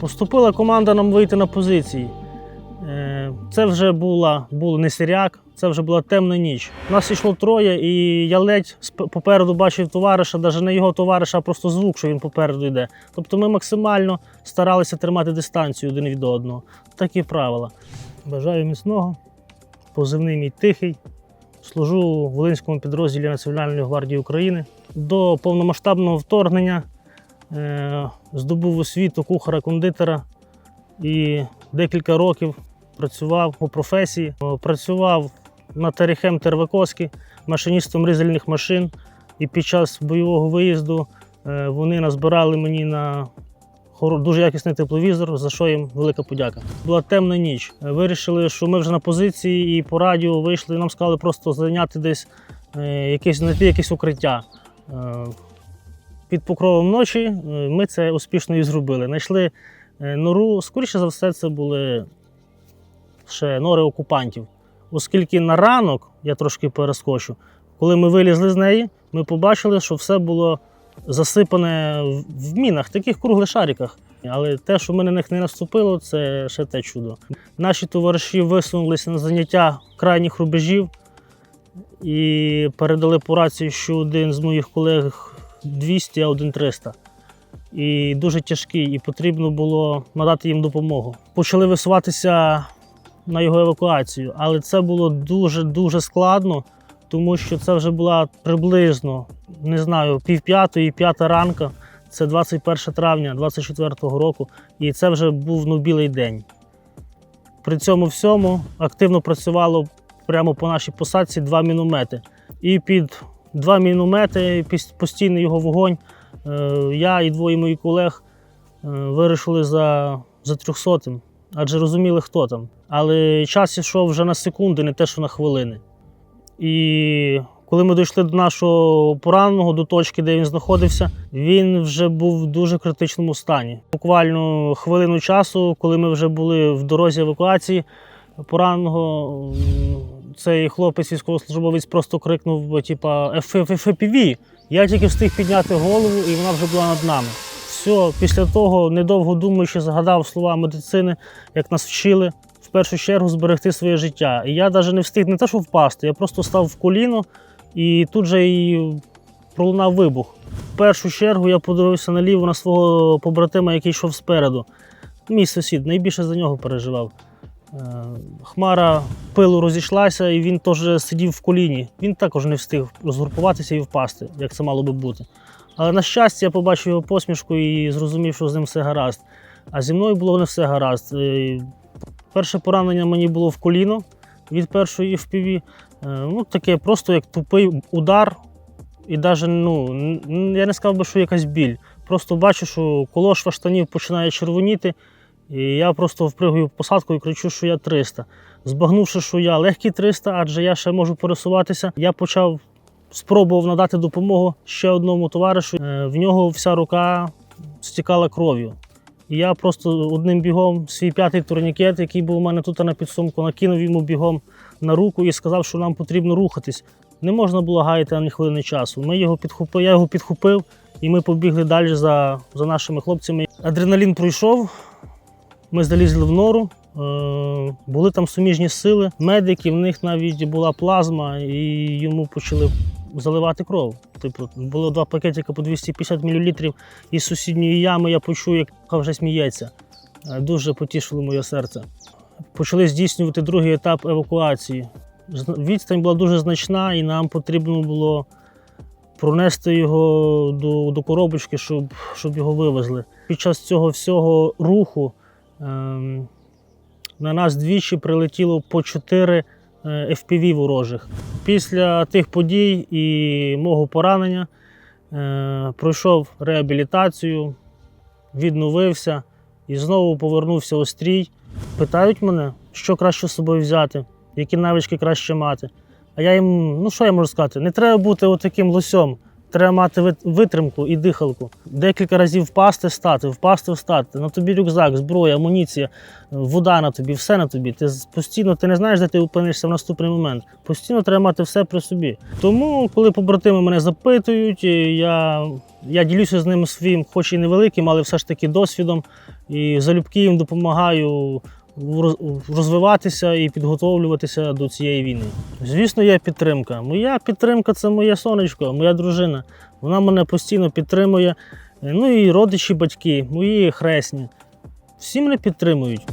Поступила команда нам вийти на позиції. Е, Це вже була, був не сиряк, це вже була темна ніч. Нас йшло троє, і я ледь попереду бачив товариша, навіть не його товариша, а просто звук, що він попереду йде. Тобто ми максимально старалися тримати дистанцію один від одного. Такі правила. Бажаю міцного, позивний мій тихий. Служу в Волинському підрозділі Національної гвардії України. До повномасштабного вторгнення здобув освіту кухара-кондитера і декілька років працював у професії. Е, Працював на Терехем Тервакоській, машиністом ризельних машин. І під час бойового виїзду е, вони назбирали мені на дуже якісний тепловізор, за що їм велика подяка. Була темна ніч. Е, Вирішили, що ми вже на позиції і по радіо вийшли. Нам сказали просто зайняти десь е, якесь знайти якесь укриття. Під покровом ночі е, ми це успішно і зробили. Знайшли е, нору. Скоріше за все, це були ще нори окупантів. Оскільки на ранок, я трошки перескочу, коли ми вилізли з неї, ми побачили, що все було засипане в- в мінах, таких круглих шариках. Але те, що ми на них не наступило, це ще те чудо. Наші товариші висунулися на заняття крайніх рубежів і передали по рації, що один з моїх колег 200, а один 300. І дуже тяжкий, і потрібно було надати їм допомогу. Почали висуватися на його евакуацію, але це було дуже-дуже складно, тому що це вже була приблизно, не знаю, півп'ятої, п'ята ранка. Це 21 травня 24-го року, і це вже був ну, білий день. При цьому всьому активно працювало прямо по нашій посадці два міномети. І під два міномети, постійний його вогонь, е, я і двоє моїх колег е, вирішили за, за 300 адже розуміли, хто там. Але час йшов вже на секунди, не те, що на хвилини. І коли ми дійшли до нашого пораненого, до точки, де він знаходився, він вже був в дуже критичному стані. Буквально хвилину часу, коли ми вже були в дорозі евакуації, пораненого цей хлопець військовослужбовець просто крикнув: типа FPV. Я тільки встиг підняти голову, і вона вже була над нами. Все, після того, недовго думаючи, згадав слова медицини, як нас вчили в першу чергу зберегти своє життя. І я навіть не встиг не те, що впасти, я просто став в коліно і тут же і пролунав вибух. В першу чергу я подивився наліво на свого побратима, який йшов спереду. Мій сусід найбільше за нього переживав. Е, Хмара пилу розійшлася, і він теж сидів в коліні. Він також не встиг розгрупуватися і впасти, як це мало би бути. Але на щастя, я побачив його посмішку і зрозумів, що з ним все гаразд. А зі мною було не все гаразд. Е, Перше поранення мені було в коліно від першої FPV. Е, Ну, таке просто як тупий удар. І навіть, ну, я не сказав би, що якась біль. Просто бачу, що колошва штанів починає червоніти. І я просто впригую посадку і кричу, що я 300. Збагнувши, що я легкий 300, адже я ще можу пересуватися, я почав спробував надати допомогу ще одному товаришу. Е, В нього вся рука стікала кров'ю. І я просто одним бігом свій п'ятий турнікет, який був у мене тут на підсумку, накинув йому бігом на руку і сказав, що нам потрібно рухатись. Не можна було гаяти ані хвилини часу. Ми його підхопили, я його підхопив, і ми побігли далі за, за нашими хлопцями. Адреналін пройшов, ми залізли в нору. Е, були там суміжні сили, медики, в них навіть була плазма, і йому почали заливати кров. Типу, було два пакетика по 250 мл із сусідньої ями. Я почув, як вже сміється. Е, Дуже потішило моє серце. Почали здійснювати другий етап евакуації. Відстань була дуже значна, і нам потрібно було пронести його до, до коробочки, щоб, щоб його вивезли. Під час цього всього руху ем, на нас двічі прилетіло по чотири е, FPV ворожих. Після тих подій і мого поранення е, пройшов реабілітацію, відновився і знову повернувся у стрій. Питають мене, що краще з собою взяти, які навички краще мати. А я їм, ну що я можу сказати, не треба бути отаким лосем. Треба мати витримку і дихалку. Декілька разів впасти, встати, впасти, встати. На тобі рюкзак, зброя, амуніція, вода на тобі, все на тобі. Ти постійно ти не знаєш, де ти опинишся в наступний момент. Постійно треба мати все при собі. Тому, коли побратими мене запитують, я, я ділюся з ними своїм, хоч і невеликим, але все ж таки досвідом. І залюбки їм допомагаю розвиватися і підготовлюватися до цієї війни. Звісно, є підтримка. Моя підтримка це моє сонечко, моя дружина. Вона мене постійно підтримує. Ну і родичі, батьки, мої хресні. Всі мене підтримують.